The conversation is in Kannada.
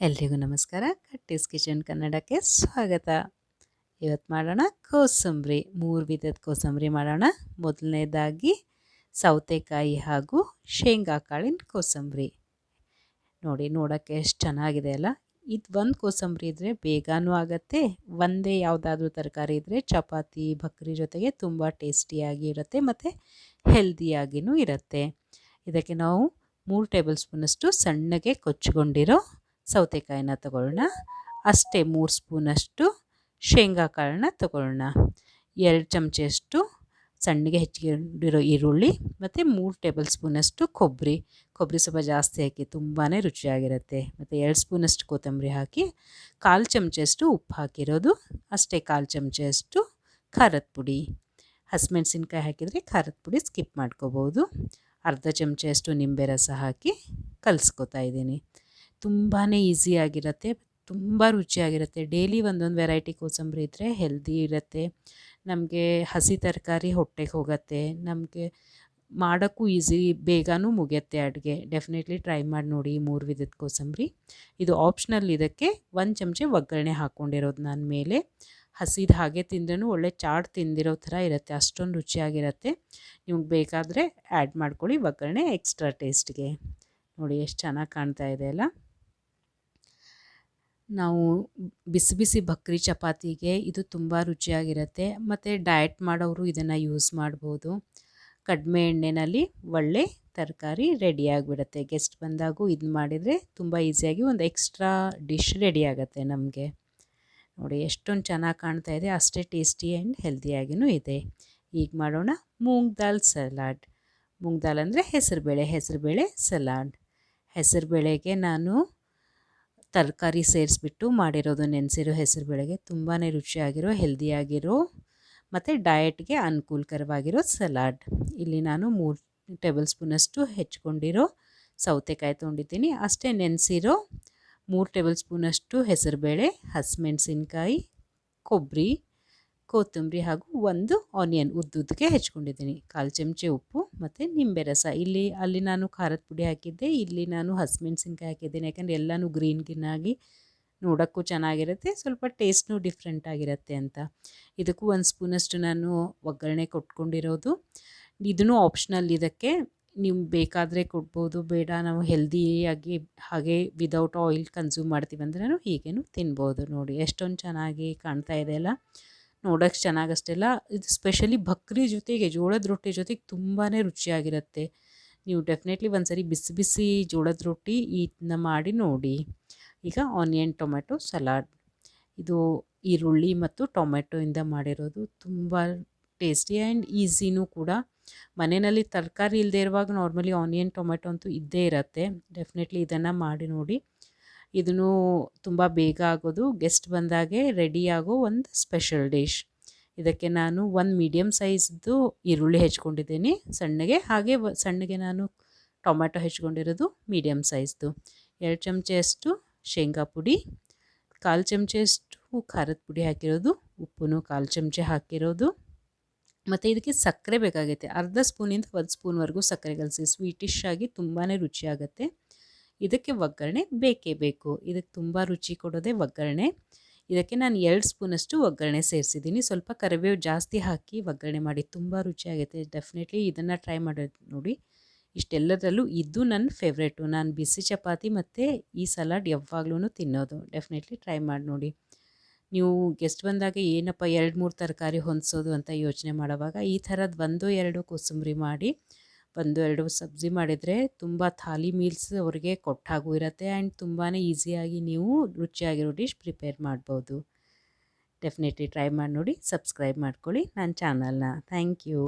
ಎಲ್ರಿಗೂ ನಮಸ್ಕಾರ. ಕಟ್ಟೀಸ್ ಕಿಚನ್ ಕನ್ನಡಕ್ಕೆ ಸ್ವಾಗತ. ಇವತ್ತು ಮಾಡೋಣ ಕೋಸಂಬರಿ. ಮೂರು ವಿಧದ ಕೋಸಂಬರಿ ಮಾಡೋಣ. ಮೊದಲನೇದಾಗಿ ಸೌತೆಕಾಯಿ ಹಾಗೂ ಶೇಂಗಾ ಕಾಳಿನ ಕೋಸಂಬರಿ. ನೋಡಿ, ನೋಡೋಕ್ಕೆ ಎಷ್ಟು ಚೆನ್ನಾಗಿದೆ ಅಲ್ಲ. ಇದು ಒಂದು ಕೋಸಂಬರಿ ಇದ್ದರೆ ಬೇಗನೂ ಆಗುತ್ತೆ. ಒಂದೇ ಯಾವುದಾದ್ರೂ ತರಕಾರಿ ಇದ್ದರೆ ಚಪಾತಿ, ಬಕ್ರಿ ಜೊತೆಗೆ ತುಂಬ ಟೇಸ್ಟಿಯಾಗಿ ಇರುತ್ತೆ ಮತ್ತು ಹೆಲ್ದಿಯಾಗಿಯೂ ಇರುತ್ತೆ. ಇದಕ್ಕೆ ನಾವು ಮೂರು ಟೇಬಲ್ ಸ್ಪೂನಷ್ಟು ಸಣ್ಣಗೆ ಕೊಚ್ಚಿಕೊಂಡಿರೋ ಸೌತೆಕಾಯಿನ ತಗೊಳ್ಳೋಣ. ಅಷ್ಟೇ ಮೂರು ಸ್ಪೂನಷ್ಟು ಶೇಂಗಾ ಕಾಳನ್ನ ತಗೊಳ್ಳೋಣ. ಎರಡು ಚಮಚಷ್ಟು ಸಣ್ಣಗೆ ಹೆಚ್ಚಿಕೊಂಡಿರೋ ಈರುಳ್ಳಿ ಮತ್ತು ಮೂರು ಟೇಬಲ್ ಸ್ಪೂನಷ್ಟು ಕೊಬ್ಬರಿ. ಕೊಬ್ಬರಿ ಸ್ವಲ್ಪ ಜಾಸ್ತಿ ಹಾಕಿ ತುಂಬಾ ರುಚಿಯಾಗಿರುತ್ತೆ. ಮತ್ತು ಎರಡು ಸ್ಪೂನಷ್ಟು ಕೊತ್ತಂಬರಿ ಹಾಕಿ ಕಾಲು ಚಮಚಷ್ಟು ಉಪ್ಪು ಹಾಕಿರೋದು. ಅಷ್ಟೇ ಕಾಲು ಚಮಚಷ್ಟು ಖಾರದ ಪುಡಿ. ಹಸಿಮೆಣ್ಸಿನ್ಕಾಯಿ ಹಾಕಿದರೆ ಖಾರದ ಪುಡಿ ಸ್ಕಿಪ್ ಮಾಡ್ಕೋಬೋದು ಅರ್ಧ ಚಮಚಷ್ಟು ನಿಂಬೆ ರಸ ಹಾಕಿ ಕಲಿಸ್ಕೊತಾ ಇದ್ದೀನಿ. ತುಂಬಾ ಈಸಿಯಾಗಿರುತ್ತೆ ತುಂಬ ರುಚಿಯಾಗಿರುತ್ತೆ. ಡೈಲಿ ಒಂದೊಂದು ವೆರೈಟಿ ಕೋಸಂಬರಿ ಇದ್ದರೆ ಹೆಲ್ದಿ ಇರುತ್ತೆ. ನಮಗೆ ಹಸಿ ತರಕಾರಿ ಹೊಟ್ಟೆಗೆ ಹೋಗುತ್ತೆ. ನಮಗೆ ಮಾಡೋಕ್ಕೂ ಈಸಿ, ಬೇಗನೂ ಮುಗಿಯುತ್ತೆ ಅಡುಗೆ. ಡೆಫಿನೆಟ್ಲಿ ಟ್ರೈ ಮಾಡಿ ನೋಡಿ ಮೂರು ವಿಧದ ಕೋಸಂಬರಿ. ಇದು ಆಪ್ಷನಲ್ ಇದಕ್ಕೆ ಒಂದು ಚಮಚ ಒಗ್ಗರಣೆ ಹಾಕ್ಕೊಂಡಿರೋದು ನಾನು ಮೇಲೆ. ಹಸಿದ ಹಾಗೆ ತಿಂದ್ರೂ ಒಳ್ಳೆ ಚಾಟ್ ತಿಂದಿರೋ ಥರ ಇರುತ್ತೆ, ಅಷ್ಟೊಂದು ರುಚಿಯಾಗಿರುತ್ತೆ. ನಿಮ್ಗೆ ಬೇಕಾದರೆ ಆ್ಯಡ್ ಮಾಡ್ಕೊಳ್ಳಿ ಒಗ್ಗರಣೆ ಎಕ್ಸ್ಟ್ರಾ ಟೇಸ್ಟ್ಗೆ ನೋಡಿ ಎಷ್ಟು ಚೆನ್ನಾಗಿ ಕಾಣ್ತಾ ಇದೆ ಅಲ್ಲ? ನಾವು ಬಿಸಿ ಬಿಸಿ ಬಕ್ರಿ ಚಪಾತಿಗೆ ಇದು ತುಂಬ ರುಚಿಯಾಗಿರುತ್ತೆ. ಮತ್ತು ಡಯಟ್ ಮಾಡೋರು ಇದನ್ನು ಯೂಸ್ ಮಾಡ್ಬೋದು. ಕಡಿಮೆ ಎಣ್ಣೆಯಲ್ಲಿ ಒಳ್ಳೆ ತರಕಾರಿ ರೆಡಿಯಾಗಿಬಿಡುತ್ತೆ ಗೆಸ್ಟ್ ಬಂದಾಗೂ ಇದು ಮಾಡಿದರೆ ತುಂಬ ಈಸಿಯಾಗಿ ಒಂದು ಎಕ್ಸ್ಟ್ರಾ ಡಿಶ್ ರೆಡಿ ಆಗುತ್ತೆ ನಮಗೆ. ನೋಡಿ ಎಷ್ಟೊಂದು ಚೆನ್ನಾಗಿ ಕಾಣ್ತಾ ಇದೆ. ಅಷ್ಟೇ ಟೇಸ್ಟಿ ಆ್ಯಂಡ್ ಹೆಲ್ದಿಯಾಗಿಯೂ ಇದೆ. ಈಗ ಮಾಡೋಣ. ಮೂಂಗ್ ದಾಲ್ ಸಲಾಡ್. ಮೂಂಗ್ ದಾಲ್ ಅಂದರೆ ಹೆಸರುಬೇಳೆ ಹೆಸರುಬೇಳೆ ಸಲಾಡ್. ಹೆಸರುಬೇಳೆಗೆ ನಾನು ತರಕಾರಿ ಸೇರಿಸ್ಬಿಟ್ಟು ಮಾಡಿರೋದು ನೆನೆಸಿರೋ ಹೆಸರು ಬೇಳೆಗೆ ತುಂಬಾ ರುಚಿಯಾಗಿರೋ, ಹೆಲ್ದಿಯಾಗಿರೋ ಮತ್ತು ಡಯಟ್ಗೆ ಅನುಕೂಲಕರವಾಗಿರೋ ಸಲಾಡ್. ಇಲ್ಲಿ ನಾನು ಮೂರು ಟೇಬಲ್ ಸ್ಪೂನಷ್ಟು ಹೆಚ್ಕೊಂಡಿರೋ ಸೌತೆಕಾಯಿ ತೊಗೊಂಡಿದ್ದೀನಿ ಅಷ್ಟೇ ನೆನೆಸಿರೋ ಮೂರು ಟೇಬಲ್ ಸ್ಪೂನಷ್ಟು ಹೆಸರುಬೇಳೆ, ಹಸಿಮೆಣ್ಸಿನ್ಕಾಯಿ ಕೊಬ್ಬರಿ ಕೊತ್ತಂಬರಿ ಹಾಗೂ ಒಂದು ಆನಿಯನ್ ಉದ್ದುದ್ದಕ್ಕೆ ಹೆಚ್ಕೊಂಡಿದ್ದೀನಿ. ಕಾಲು ಚಮಚೆ ಉಪ್ಪು ಮತ್ತು ನಿಂಬೆ ರಸ ಇಲ್ಲಿ, ಅಲ್ಲಿ ನಾನು ಖಾರದ ಪುಡಿ ಹಾಕಿದ್ದೆ. ಇಲ್ಲಿ ನಾನು ಹಸಿಮೆಣ್ಸಿನ್ಕಾಯಿ ಹಾಕಿದ್ದೀನಿ. ಯಾಕಂದರೆ ಎಲ್ಲನೂ ಗ್ರೀನ್ ಗ್ರೀನ್ ಆಗಿ ನೋಡೋಕ್ಕೂ ಚೆನ್ನಾಗಿರುತ್ತೆ. ಸ್ವಲ್ಪ ಟೇಸ್ಟ್ನೂ ಡಿಫ್ರೆಂಟ್ ಆಗಿರುತ್ತೆ ಅಂತ. ಇದಕ್ಕೂ ಒಂದು ಸ್ಪೂನಷ್ಟು ನಾನು ಒಗ್ಗರಣೆ ಕೊಟ್ಕೊಂಡಿರೋದು. ಇದೂ ಆಪ್ಷನಲ್ ಇದಕ್ಕೆ. ನೀವು ಬೇಕಾದರೆ ಕೊಡ್ಬೋದು. ಬೇಡ, ನಾವು ಹೆಲ್ದಿಯಾಗಿ ಹಾಗೆ ವಿದೌಟ್ ಆಯಿಲ್ ಕನ್ಸ್ಯೂಮ್ ಮಾಡ್ತೀವಿ ಅಂದರೆ ನಾನು ಹೀಗೇನು ತಿನ್ಬೋದು ನೋಡಿ. ಎಷ್ಟೊಂದು ಚೆನ್ನಾಗಿ ಕಾಣ್ತಾ ಇದೆ ಅಲ್ಲ. ನೋಡೋಕ್ಕೆ ಚೆನ್ನಾಗಷ್ಟೆಲ್ಲ. ಇದು ಸ್ಪೆಷಲಿ ಬಕ್ರಿ ಜೊತೆಗೆ, ಜೋಳದ ರೊಟ್ಟಿ ಜೊತೆಗೆ ತುಂಬಾ ರುಚಿಯಾಗಿರುತ್ತೆ. ನೀವು ಡೆಫಿನೆಟ್ಲಿ ಒಂದು ಸರಿ ಬಿಸಿ ಬಿಸಿ ಜೋಳದ ರೊಟ್ಟಿ ಇದನ್ನ ಮಾಡಿ ನೋಡಿ. ಈಗ ಆನಿಯನ್ ಟೊಮೆಟೊ ಸಲಾಡ್ ಇದು ಈರುಳ್ಳಿ ಮತ್ತು ಟೊಮೆಟೊಯಿಂದ ಮಾಡಿರೋದು ತುಂಬ ಟೇಸ್ಟಿ ಆ್ಯಂಡ್ ಈಸಿನೂ ಕೂಡ. ಮನೆಯಲ್ಲಿ ತರಕಾರಿ ಇಲ್ಲದೆ ಇರುವಾಗ ನಾರ್ಮಲಿ ಆನಿಯನ್ ಟೊಮೆಟೊ ಅಂತೂ ಇದ್ದೇ ಇರುತ್ತೆ. ಡೆಫಿನೆಟ್ಲಿ ಇದನ್ನು ಮಾಡಿ ನೋಡಿ. ಇದನ್ನು ತುಂಬ ಬೇಗ ಆಗೋದು ಗೆಸ್ಟ್ ಬಂದಾಗೆ ರೆಡಿ ಆಗೋ ಒಂದು ಸ್ಪೆಷಲ್ ಡಿಶ್ ಇದಕ್ಕೆ ನಾನು ಒಂದು ಮೀಡಿಯಮ್ ಸೈಜ್ದು ಈರುಳ್ಳಿ ಹೆಚ್ಕೊಂಡಿದ್ದೀನಿ, ಸಣ್ಣಗೆ ಹಾಗೆ ಸಣ್ಣಗೆ ನಾನು ಟೊಮ್ಯಾಟೊ ಹೆಚ್ಕೊಂಡಿರೋದು ಮೀಡಿಯಮ್ ಸೈಜ್ದು ಎರಡು ಚಮಚೆಯಷ್ಟು ಶೇಂಗಾ ಪುಡಿ, ಕಾಲು ಚಮಚೆಯಷ್ಟು ಖಾರದ ಪುಡಿ ಹಾಕಿರೋದು ಉಪ್ಪು ಕಾಲು ಚಮಚೆ ಹಾಕಿರೋದು. ಮತ್ತು ಇದಕ್ಕೆ ಸಕ್ಕರೆ ಬೇಕಾಗುತ್ತೆ ಅರ್ಧ ಸ್ಪೂನಿಂದ ಒಂದು ಸ್ಪೂನ್ವರೆಗೂ ಸಕ್ಕರೆ ಕಲಸಿ. ಸ್ವೀಟಿಶ್ ಆಗಿ ತುಂಬಾ ರುಚಿಯಾಗುತ್ತೆ. ಇದಕ್ಕೆ ಒಗ್ಗರಣೆ ಬೇಕೇ ಬೇಕು. ಇದಕ್ಕೆ ತುಂಬ ರುಚಿ ಕೊಡೋದೇ ಒಗ್ಗರಣೆ. ಇದಕ್ಕೆ ನಾನು ಎರಡು ಸ್ಪೂನಷ್ಟು ಒಗ್ಗರಣೆ ಸೇರಿಸಿದ್ದೀನಿ. ಸ್ವಲ್ಪ ಕರಿಬೇವು ಜಾಸ್ತಿ ಹಾಕಿ ಒಗ್ಗರಣೆ ಮಾಡಿ ತುಂಬ ರುಚಿಯಾಗುತ್ತೆ ಡೆಫಿನೆಟ್ಲಿ ಇದನ್ನು ಟ್ರೈ ಮಾಡೋದು ನೋಡಿ. ಇಷ್ಟೆಲ್ಲದರಲ್ಲೂ ಇದು ನನ್ನ ಫೇವ್ರೇಟು ನಾನು ಬಿಸಿ ಚಪಾತಿ ಮತ್ತು ಈ ಸಲಾಡ್ ಯಾವಾಗಲೂ ತಿನ್ನೋದು. ಡೆಫಿನೆಟ್ಲಿ ಟ್ರೈ ಮಾಡಿ ನೋಡಿ. ನೀವು ಗೆಸ್ಟ್ ಬಂದಾಗ ಏನಪ್ಪ ಎರಡು ಮೂರು ತರಕಾರಿ ಹೊಂದಿಸೋದು ಅಂತ ಯೋಚನೆ ಮಾಡೋವಾಗ ಈ ಥರದ್ದು ಒಂದು, ಎರಡು ಕೋಸಂಬರಿ ಮಾಡಿ ಒಂದು ಎರಡು ಸಬ್ಜಿ ಮಾಡಿದರೆ ತುಂಬ ಥಾಲಿ ಮೀಲ್ಸ್ ಅವರಿಗೆ ಕೊಟ್ಟಾಗೂ ಇರುತ್ತೆ ಆ್ಯಂಡ್ ತುಂಬಾ ಈಸಿಯಾಗಿ ನೀವು ರುಚಿಯಾಗಿರೋ ಡಿಶ್ ಪ್ರಿಪೇರ್ ಮಾಡ್ಬೋದು. ಡೆಫಿನೆಟ್ಲಿ ಟ್ರೈ ಮಾಡಿ ನೋಡಿ, ಸಬ್ಸ್ಕ್ರೈಬ್ ಮಾಡ್ಕೊಳ್ಳಿ ನನ್ನ ಚಾನಲ್ನ. Thank you.